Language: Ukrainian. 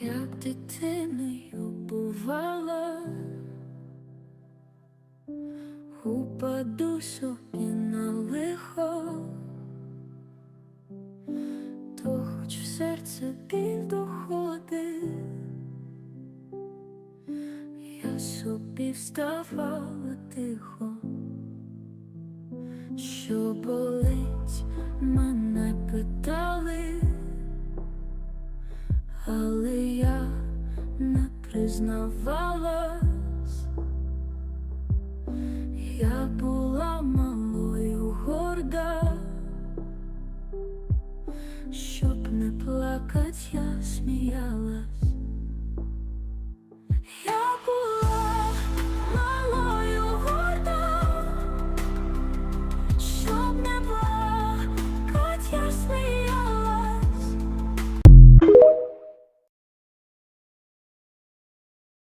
як дитиною бувала, упаду собі на лихо, то хоч в серце біль доходить, я собі вставала тихо, що болить, мене питали але не я була малою горда, щоб